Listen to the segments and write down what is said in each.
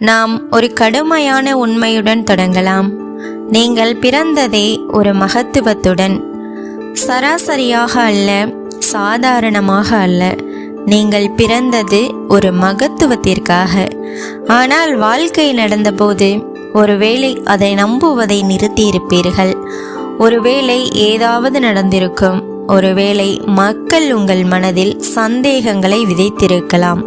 நாம் ஒரு கடுமையான உண்மையுடன் தொடங்கலாம். நீங்கள் பிறந்ததே ஒரு மகத்துவத்துடன். சராசரியாக அல்ல சாதாரணமாக அல்ல. நீங்கள் பிறந்தது ஒரு மகத்துவத்திற்காக. ஆனால் வாழ்க்கை நடந்தபோது ஒருவேளை அதை நம்புவதை நிறுத்தியிருப்பீர்கள். ஒருவேளை ஏதாவது நடந்திருக்கும். ஒருவேளை மக்கள் உங்கள் மனதில் சந்தேகங்களை விதைத்திருக்கலாம்.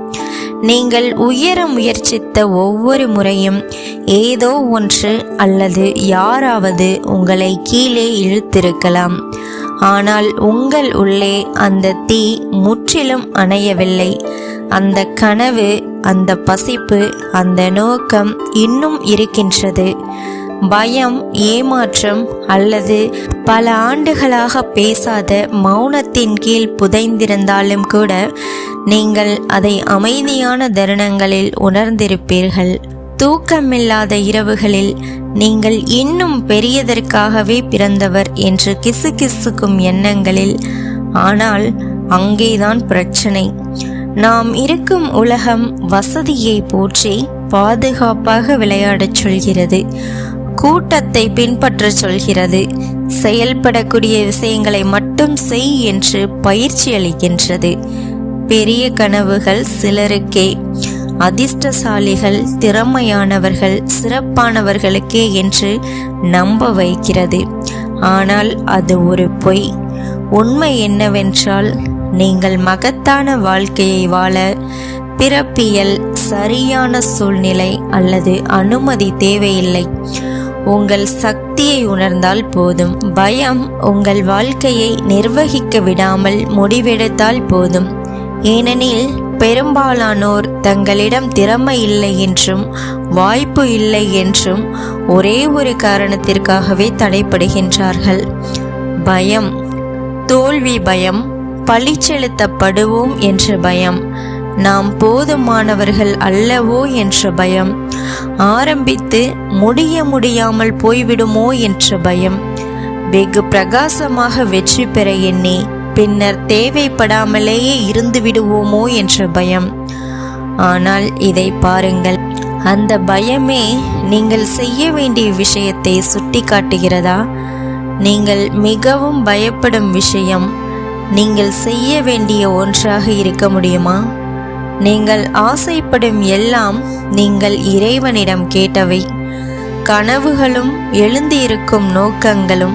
நீங்கள் உயர முயற்சித்த ஒவ்வொரு முறையும் ஏதோ ஒன்று அல்லது யாராவது உங்களை கீழே இழுத்திருக்கலாம். ஆனால் உங்கள் உள்ளே அந்த தீ முற்றிலும் அணையவில்லை. அந்த கனவு அந்த பசிப்பு அந்த நோக்கம் இன்னும் இருக்கின்றது. பயம் ஏமாற்றம் அல்லது பல ஆண்டுகளாக பேசாத மௌனத்தின் கீழ் புதைந்திருந்தாலும் கூட நீங்கள் அதை அமைதியான தருணங்களில் உணர்ந்திருப்பீர்கள். தூக்கமில்லாத இரவுகளில் நீங்கள் இன்னும் பெரியதற்காகவே பிறந்தவர் என்று கிசுகிசுக்கும் எண்ணங்களில் ஆனால் அங்கேதான் பிரச்சனை. நாம் இருக்கும் உலகம் வசதியை போற்றி பாதுகாப்பாக விளையாடச் சொல்கிறது. கூட்டத்தை பின்பற்ற சொல்கிறது. செயல்படக்கூடிய விஷயங்களை மட்டும் செய் என்று பயிற்சி அளிக்கின்றது. பெரிய கனவுகள் சிலருக்கே. அதிர்ஷ்டசாலிகள் திறமையானவர்கள் சிறப்பானவர்களுக்கே என்று நம்ப வைக்கிறது. ஆனால் அது ஒரு பொய். உண்மை என்னவென்றால் நீங்கள் மகத்தான வாழ்க்கையை வாழ பிறப்பியல் சரியான சூழ்நிலை அல்லது அனுமதி தேவையில்லை. உங்கள் சக்தியை உணர்ந்தால் போதும். பயம் உங்கள் வாழ்க்கையை நிர்வகிக்க விடாமல் முடிவெடுத்தால் போதும். ஏனெனில் பெரும்பாலானோர் தங்களிடம் திறமை இல்லை என்றும் வாய்ப்பு இல்லை என்றும் ஒரே ஒரு காரணத்திற்காகவே தடைப்படுகின்றார்கள் பயம் தோல்வி பயம் பழி செலுத்தப்படுவோம் என்ற பயம் நாம் போதுமானவர்கள் அல்லவோ என்ற பயம். ஆரம்பித்து முடிய முடியாமல் போய்விடுமோ என்ற பயம். வெகு பிரகாசமாக வெற்றி பெற எண்ணி பின்னர் தேவைப்படாமலேயே இருந்து விடுவோமோ என்ற பயம். ஆனால் இதை பாருங்கள் அந்த பயமே நீங்கள் செய்ய வேண்டிய விஷயத்தை சுட்டி காட்டுகிறதா நீங்கள் மிகவும் பயப்படும் விஷயம். நீங்கள் செய்ய வேண்டிய ஒன்றாக இருக்க முடியுமா? நீங்கள் ஆசைப்படும் எல்லாம் நீங்கள் இறைவனிடம் கேட்டவை. கனவுகளும் எழுந்திருக்கும் நோக்கங்களும்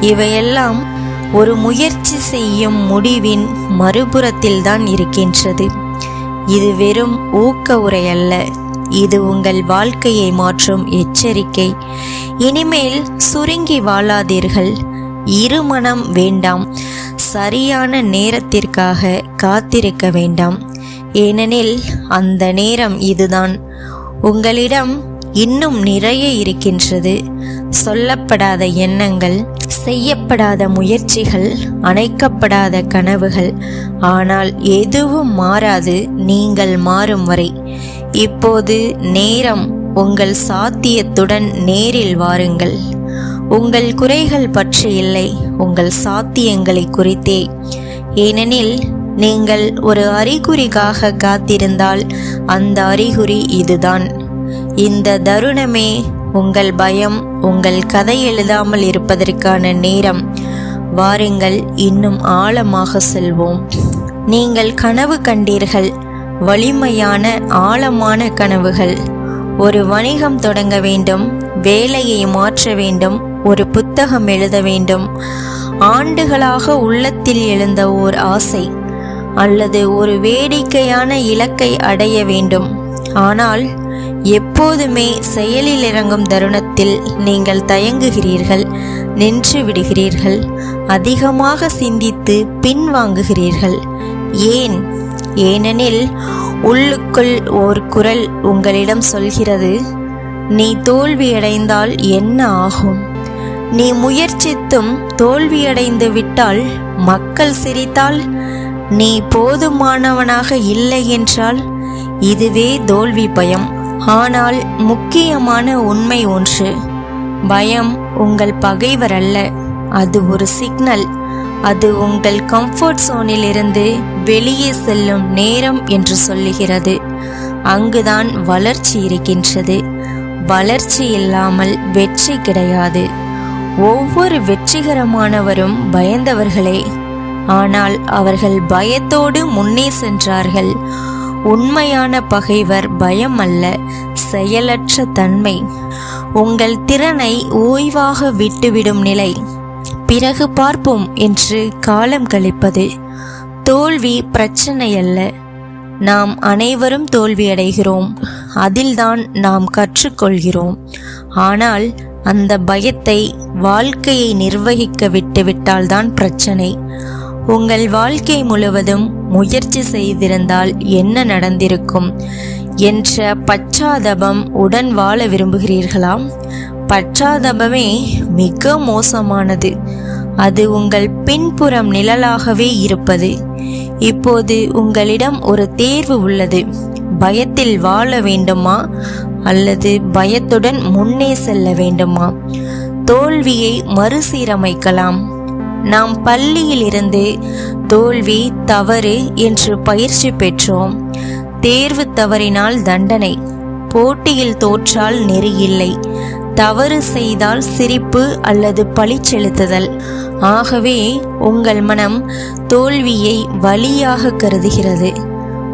இவையெல்லாம் ஒரு முயற்சி செய்யும் முடிவின் மறுபுறத்தில்தான் இருக்கின்றது. இது வெறும் ஊக்க உரை அல்ல இது உங்கள் வாழ்க்கையை மாற்றும் எச்சரிக்கை. இனிமேல் சுருங்கி வாழாதீர்கள். இருமணம் வேண்டாம். சரியான நேரத்திற்காக காத்திருக்க வேண்டாம். ஏனெனில் அந்த நேரம் இதுதான். உங்களிடம் இன்னும் நிறைய இருக்கின்றது. சொல்லப்படாத எண்ணங்கள் செய்யப்படாத முயற்சிகள் அணைக்கப்படாத கனவுகள். ஆனால் எதுவும் மாறாது நீங்கள் மாறும் வரை. இப்போது நேரம் உங்கள் சாத்தியத்துடன் நேரில் வாருங்கள். உங்கள் குறைகள் பற்றி இல்லை. உங்கள் சாத்தியங்களை குறித்தே. ஏனெனில் நீங்கள் ஒரு அறிகுறிக்காக காத்திருந்தால் அந்த அறிகுறி இதுதான். இந்த தருணமே உங்கள் பயம் உங்கள் கதை எழுதாமல் இருப்பதற்கான நேரம். வாருங்கள் இன்னும் ஆழமாக செல்வோம். நீங்கள் கனவு கண்டீர்கள் வலிமையான ஆழமான கனவுகள். ஒரு வணிகம் தொடங்க வேண்டும் வேலையை மாற்ற வேண்டும் ஒரு புத்தகம் எழுத வேண்டும். ஆண்டுகளாக உள்ளத்தில் எழுந்த ஓர் ஆசை. அல்லது ஒரு வேடிக்கையான இலக்கை அடைய வேண்டும். ஆனால் எப்போதுமே செயலில் இறங்கும் தருணத்தில் நீங்கள் தயங்குகிறீர்கள் நின்று விடுகிறீர்கள் அதிகமாக சிந்தித்து பின்வாங்குகிறீர்கள். ஏன்? ஏனெனில் உள்ளுக்குள் ஓர் குரல் உங்களிடம் சொல்கிறது நீ தோல்வியடைந்தால் என்ன ஆகும்? நீ முயற்சித்தும் தோல்வியடைந்து விட்டால் மக்கள் சிரித்தால் நீ போதுமானவனாக இல்லை என்றால் இதுவே தோல்வி பயம். ஆனால் முக்கியமான உண்மை ஒன்று. பயம் உங்கள் பகைவர் அல்ல. அது ஒரு சிக்னல். அது உங்கள் கம்ஃபர்ட் சோனிலிருந்து வெளியே செல்லும் நேரம் என்று சொல்லுகிறது. அங்குதான் வளர்ச்சி இருக்கின்றது. வளர்ச்சி இல்லாமல் வெற்றி கிடையாது. ஒவ்வொரு வெற்றிகரமானவரும் பயந்தவர்களே. ஆனால் அவர்கள் பயத்தோடு முன்னே சென்றார்கள். உண்மையான பகைவர் பயம் அல்ல செயலற்ற தன்மை. உங்கள் திறனை ஓய்வாக விட்டுவிடும் நிலை. பிறகு பார்ப்போம் என்று காலம் கழிப்பது. தோல்வி பிரச்சனை அல்ல. நாம் அனைவரும் தோல்வியடைகிறோம். அதில்தான் நாம் கற்றுக்கொள்கிறோம். ஆனால் அந்த பயத்தை வாழ்க்கையை நிர்வகிக்க விட்டுவிட்டால்தான் பிரச்சனை. உங்கள் வாழ்க்கை முழுவதும் முயற்சி செய்திருந்தால் என்ன நடந்திருக்கும்? என்ற பச்சாதபம் உடன் வாழ விரும்புகிறீர்களா? பச்சாதபமே மிக மோசமானது. அது உங்கள் பின்புறம் நிழலாகவே இருப்பது. இப்போது உங்களிடம் ஒரு தேர்வு உள்ளது. பயத்தில் வாழ வேண்டுமா? அல்லது பயத்துடன் முன்னே செல்ல வேண்டுமா? தோல்வியை மறுசீரமைக்கலாம். நாம் பள்ளியிலிருந்து தோல்வி தவறு என்று பயிற்சி பெற்றோம். தேர்வு தவறினால் தண்டனை. போட்டியில் தோற்றால் நெறி இல்லை தவறு செய்தால் சிரிப்பு அல்லது பழி செலுத்துதல். ஆகவே உங்கள் மனம் தோல்வியை வலியாக கருதுகிறது.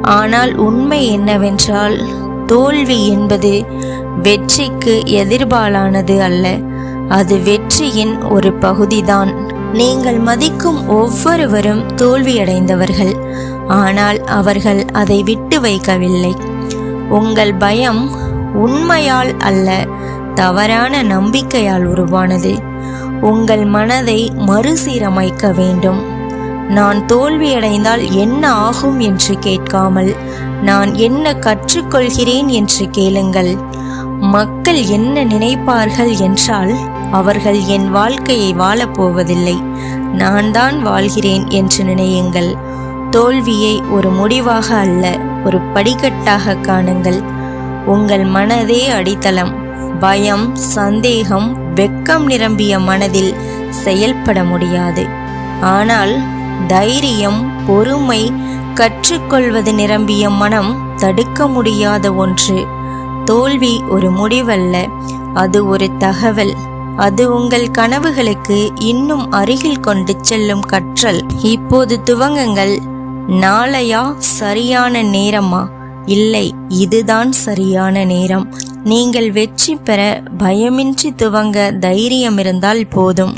ஆனால் உண்மை என்னவென்றால் தோல்வி என்பது வெற்றிக்கு எதிர்பாலானது அல்ல. அது வெற்றியின் ஒரு பகுதிதான். நீங்கள் மதிக்கும் ஒவ்வொருவரும் தோல்வியடைந்தவர்கள். ஆனால் அவர்கள் அதை விட்டு வைக்கவில்லை. உங்கள் பயம் உண்மையால் அல்ல தவறான நம்பிக்கையால் உருவானது. உங்கள் மனதை மறுசீரமைக்க வேண்டும். நான் தோல்வியடைந்தால் என்ன ஆகும் என்று கேட்காமல் நான் என்ன கற்றுக்கொள்கிறேன் என்று கேளுங்கள். மக்கள் என்ன நினைப்பார்கள் என்றால் அவர்கள் என் வாழ்க்கையை வாழப்போவதில்லை நான் தான் வாழ்கிறேன் என்று நினையுங்கள். தோல்வியை ஒரு முடிவாக அல்ல ஒரு படிக்கட்டாக காணுங்கள். உங்கள் மனதே அடித்தளம். பயம் சந்தேகம் வெக்கம் நிரம்பிய மனதில் செயல்பட முடியாது. ஆனால் தைரியம் பொறுமை கற்றுக்கொள்வது நிரம்பிய மனம் தடுக்க முடியாத ஒன்று. தோல்வி ஒரு முடிவல்ல அது ஒரு தகவல். அது உங்கள் கனவுகளுக்கு இன்னும் அருகில் கொண்டு செல்லும் கற்றல். இப்போது துவங்குங்கள். நாளையா? சரியான நேரமா? இல்லை இதுதான் சரியான நேரம். நீங்கள் வெற்றி பெற பயமின்றி துவங்க தைரியம் இருந்தால் போதும்.